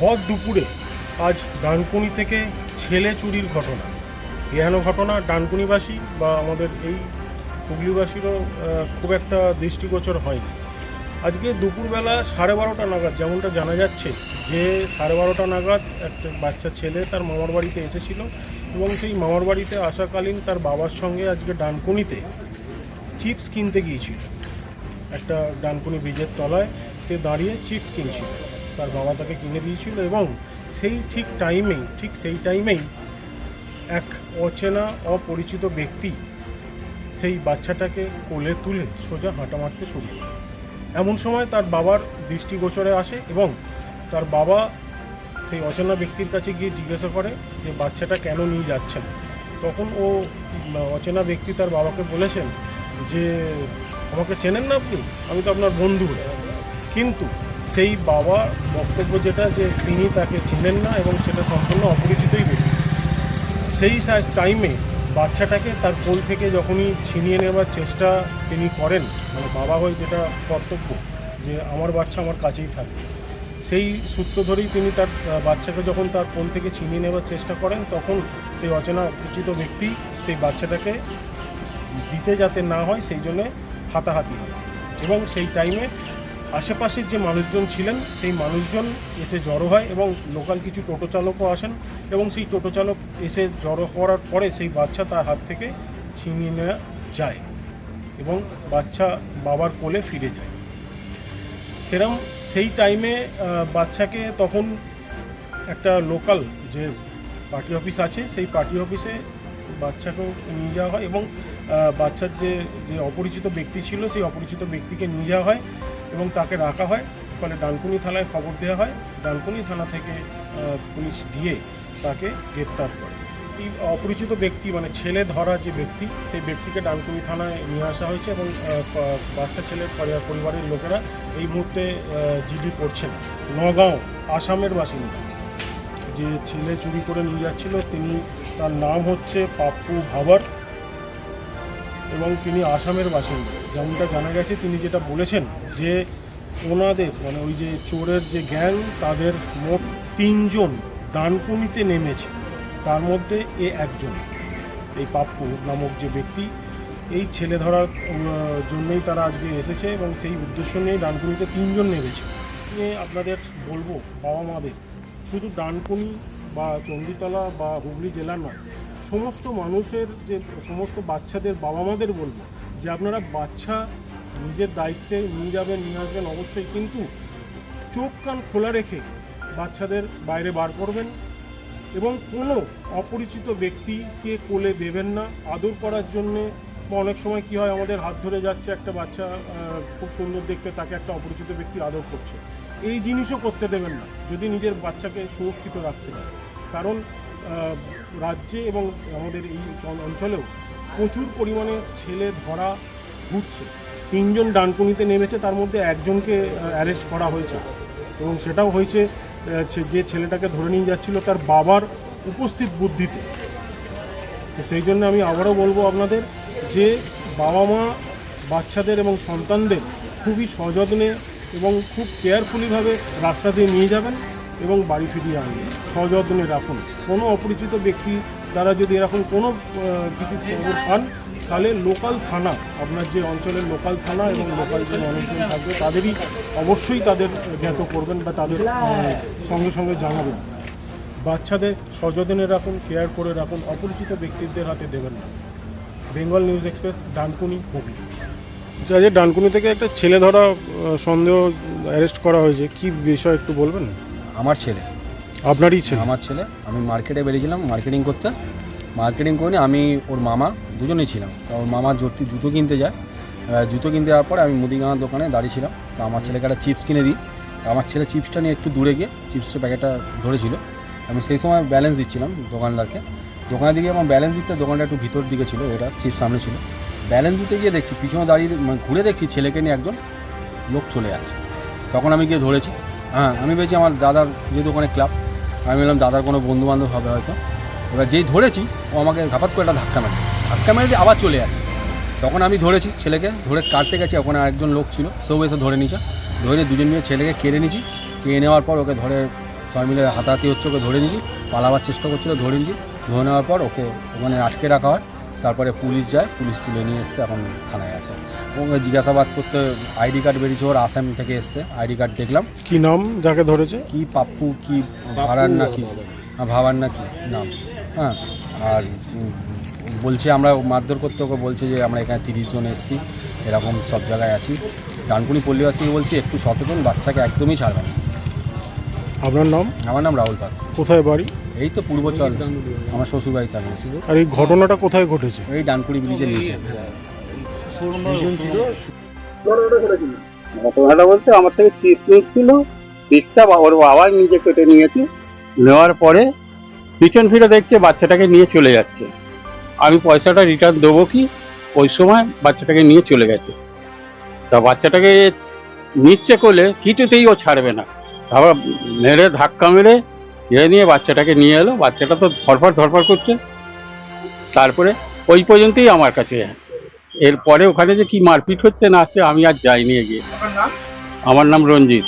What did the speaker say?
ভর দুপুরে আজ ডানকুনি থেকে ছেলে চুরির ঘটনা। এহেন ঘটনা ডানকুনিবাসী বা আমাদের এই হুগলিবাসীরও খুব একটা দৃষ্টিগোচর হয়নি। আজকে দুপুরবেলা সাড়ে বারোটা নাগাদ যেমনটা জানা যাচ্ছে যে সাড়ে বারোটা নাগাদ একটা বাচ্চা ছেলে তার মামার বাড়িতে এসেছিল এবং সেই মামার বাড়িতে আসাকালীন তার বাবার সঙ্গে আজকে ডানকুনিতে চিপস কিনতে গিয়েছিল। একটা ডানকুনি ব্রিজের তলায় সে দাঁড়িয়ে চিপস কিনছিল। তার বাবা তাকে কিনে দিয়েছিল এবং সেই ঠিক টাইমেই, ঠিক সেই টাইমেই এক অচেনা, অপরিচিত ব্যক্তি সেই বাচ্চাটাকে কোলে তুলে সোজা হাঁটা মারতে শুরু করে। এমন সময় তার বাবার দৃষ্টিগোচরে আসে এবং তার বাবা সেই অচেনা ব্যক্তির কাছে গিয়ে জিজ্ঞাসা করে যে, বাচ্চাটা কেন নিয়ে যাচ্ছেন তখন ও, অচেনা ব্যক্তি তার বাবাকে বলেছেন যে, আমাকে চেনেন না আপনি? আমি তো আপনার বন্ধু কিন্তু সেই বাবা বক্তব্য যেটা যে তিনি তাকে চেনেন না এবং সেটা সম্পূর্ণ অপরিচিতই ব্যক্তি। সেই টাইমে বাচ্চাটাকে তার কোল থেকে যখনই ছিনিয়ে নেবার চেষ্টা তিনি করেন মানে বাবা হয়ে যেটা কর্তব্য যে আমার বাচ্চা আমার কাছেই থাকবে সেই সূত্র ধরেই তিনি তার বাচ্চাকে যখন তার কোল থেকে ছিনিয়ে নেবার চেষ্টা করেন, তখন সেই অচেনা অপরিচিত ব্যক্তি সেই বাচ্চাটাকে দিতে যাতে না হয়, সেই জন্যে হাতাহাতি হয়। এবং সেই টাইমে আশেপাশের যে মানুষজন ছিলেন, সেই মানুষজন এসে জড়ো হয় এবং লোকাল কিছু টোটো চালকও আসেন এবং সেই টোটো চালক এসে জড়ো করার পরে সেই বাচ্চা তার হাত থেকে ছিনিয়ে নেওয়া যায় এবং বাচ্চা বাবার কোলে ফিরে যায়। সেরম সেই টাইমে বাচ্চাকে তখন একটা লোকাল যে পার্টি অফিস আছে, সেই পার্টি অফিসে বাচ্চাকেও নিয়ে যাওয়া হয় এবং বাচ্চার যে যে অপরিচিত ব্যক্তি ছিল, সেই অপরিচিত ব্যক্তিকে নিয়ে যাওয়া হয়। এবং তাকে রাখা হয়। ফলে ডানকুনি থানায় খবর দেওয়া হয়। ডানকুনি থানা থেকে পুলিশ গিয়ে তাকে গ্রেপ্তার করে। এই অপরিচিত ব্যক্তি মানে ছেলে ধরা যে ব্যক্তি, সেই ব্যক্তিকে ডানকুনি থানায় নিয়ে আসা হয়েছে এবং বাচ্চা ছেলের পরি- পরিবারের লোকেরা এই মুহূর্তে জিডি করছেন। নগাঁও, আসামের বাসিন্দা। যে ছেলে চুরি করে নিয়ে যাচ্ছিল, তিনি তার নাম হচ্ছে পাপ্পু ভাবার এবং তিনি আসামের বাসিন্দা। যেমনটা জানা গেছে, তিনি যেটা বলেছেন যে ওনাদের মানে ওই যে চোরের যে গ্যাং, তাদের মোট তিনজন ডানকুনিতে নেমেছে। তার মধ্যে এ একজন, এই পাপ্পু নামক যে ব্যক্তি। এই ছেলে ধরার জন্যই তারা আজকে এসেছে এবং সেই উদ্দেশ্য নিয়ে ডানকুনিতে তিনজন নেমেছে। নিয়ে আপনাদের বলব, বাবা মাদের, শুধু ডানকুনি বা চণ্ডীতলা বা হুগলি জেলা নয়, সমস্ত মানুষের যে, সমস্ত বাচ্চাদের বাবা মাদের বলব। যে আপনারা বাচ্চা নিজের দায়িত্বে নিয়ে যাবেন, নিয়ে আসবেন অবশ্যই, কিন্তু চোখ কান খোলা রেখে বাচ্চাদের বাইরে বার করবেন এবং কোনো অপরিচিত ব্যক্তিকে কোলে দেবেন না। আদর করার জন্যে অনেক সময় কি হয়, আমাদের হাত ধরে যাচ্ছে একটা বাচ্চা খুব সুন্দর দেখতে, তাকে একটা অপরিচিত ব্যক্তি আদর করছে। এই জিনিসও করতে দেবেন না, যদি নিজের বাচ্চাকে সুরক্ষিত রাখতে পারে কারণ রাজ্যে এবং আমাদের এই অঞ্চলেও প্রচুর পরিমাণে ছেলে ধরা ঘুরছে। তিনজন ডানকুনিতে নেমেছে, তার মধ্যে একজনকে অ্যারেস্ট করা হয়েছে। এবং সেটাও হয়েছে যে ছেলেটাকে ধরে নিয়ে যাচ্ছিল তার বাবার উপস্থিত বুদ্ধিতে। তো সেই জন্য আমি আবারও বলব আপনাদের যে বাবা মা, বাচ্চাদের এবং সন্তানদের খুবই সযত্নে এবং খুব কেয়ারফুলিভাবে রাস্তা দিয়ে নিয়ে যাবেন এবং বাড়ি ফিরিয়ে আনবেন। সযত্নে রাখুন। কোনো অপরিচিত ব্যক্তি দ্বারা যদি এরকম কোনো কিছু খবর পান তাহলে লোকাল থানা আপনার যে অঞ্চলের লোকাল থানা এবং লোকাল যে মানুষজন থাকবে তাদেরই অবশ্যই তাদের জ্ঞাত করবেন বা তাদের সঙ্গে সঙ্গে জানাবেন। বাচ্চাদের সযত্নে রাখুন কেয়ার করে রাখুন অপরিচিত ব্যক্তিদের হাতে দেবেন না। Bengal News Express Dankuni Hooghly. আচ্ছা আজকে ডানকুনি থেকে একটা ছেলে ধরা সন্দেহ অ্যারেস্ট করা হয়েছে কি বিষয় একটু বলবেন? আমার ছেলে। আপনারই ছেলে? আমার ছেলে। আমি মার্কেটে বেরিয়েছিলাম মার্কেটিং করতে। মার্কেটিং করে আমি, ওর মামা, দুজনেই ছিলাম। তো ওর মামা জুতি জুতো কিনতে যায়। জুতো কিনতে যাওয়ার পরে আমি মুদিখানার দোকানে দাঁড়িয়েছিলাম তো আমার ছেলেকে একটা চিপস কিনে দিই। আমার ছেলে চিপসটা নিয়ে একটু দূরে গিয়ে চিপসের প্যাকেটটা ধরেছিল। আমি সেই সময় ব্যালেন্স দিচ্ছিলাম দোকানদারকে। দোকানের দিকে আমার ব্যালেন্স দিতে দোকানটা একটু ভিতর দিকে ছিল, এটা চিপস সামনে ছিল। ব্যালেন্স দিতে গিয়ে দেখছি, পিছনে দাঁড়িয়ে মানে ঘুরে দেখছি ছেলেকে নিয়ে একজন লোক চলে যাচ্ছে। তখন আমি গিয়ে ধরেছি। হ্যাঁ আমি ভেবেছি আমার দাদার যে দোকানে ক্লাব আমি বললাম, দাদার কোনো বন্ধু বান্ধব হবে হয়তো। এবার যেই ধরেছি, ও আমাকে ঘাপাত করে একটা ধাক্কা মেরে ধাক্কা মেরে আবার চলে যাচ্ছে। তখন আমি ধরেছি ছেলেকে, ধরে কাটতে গেছি, ওখানে আরেকজন লোক ছিল, সেও এসে ধরে নিয়েছে। ধরে দুজন মিলে ছেলেকে কেড়ে নিয়েছি। কেড়ে নেওয়ার পর ওকে ধরে, সবাই মিলে হাতাহাতি হচ্ছে, ওকে ধরে নিয়েছি। পালাবার চেষ্টা করছিল, ধরে নিয়েছি। ধরে নেওয়ার পর ওকে ওখানে আটকে রাখা হয়। তারপরে পুলিশ যায় পুলিশ তুলে নিয়ে এসছে এখন থানায় আছে। এবং জিজ্ঞাসাবাদ করতে আইডি কার্ড বেরিয়েছে ওর আসাম থেকে এসছে আইডি কার্ড দেখলাম। কি নাম যাকে ধরেছে? কি পাপ্পু কি ভাড়ার না কি? হ্যাঁ, ভাবার না কি? নাম। হ্যাঁ আর বলছে আমরা মারধর করতে ওকে বলছে যে আমরা এখানে তিরিশ জন এসেছি এরকম সব জায়গায় আছি। ডানকুনি পল্লীবাসীকে বলছি একটু সচেতন বাচ্চাকে একদমই ছাড়বেন আপনার নাম? আমার নাম রাহুল পাত্র। কোথায় বাড়ি? এই তো পূর্বচল আমার শ্বশুরবাড়িতে আমি এসেছি আর এই ঘটনাটা কোথায় ঘটেছে? এই ডানকুড়ি ব্রিজের নিচে। ঘটনাটা বলতে আমার থেকে নিচ্ছিল চিপসটা বা- ওর বাবা নিজে কেটে নিয়েছে। নেওয়ার পরে পিছন ফিরে দেখছে বাচ্চাটাকে নিয়ে চলে যাচ্ছে। আমি পয়সাটা রিটার্ন দেবো কি? ওই সময় বাচ্চাটাকে নিয়ে চলে গেছে। তা বাচ্চাটাকে নিচ্ছে কোলে কিছুতেই ও ছাড়বে না। তারপর মেরে ধাক্কা মেরে এ নিয়ে বাচ্চাটাকে নিয়ে এলো বাচ্চাটা তো ধরফর ধরফর করছে। তারপরে ওই পর্যন্তই আমার কাছে। এরপরে ওখানে যে কি মারপিট হচ্ছে না হচ্ছে আমি আর যাইনি এগিয়ে। আমার নাম রঞ্জিত।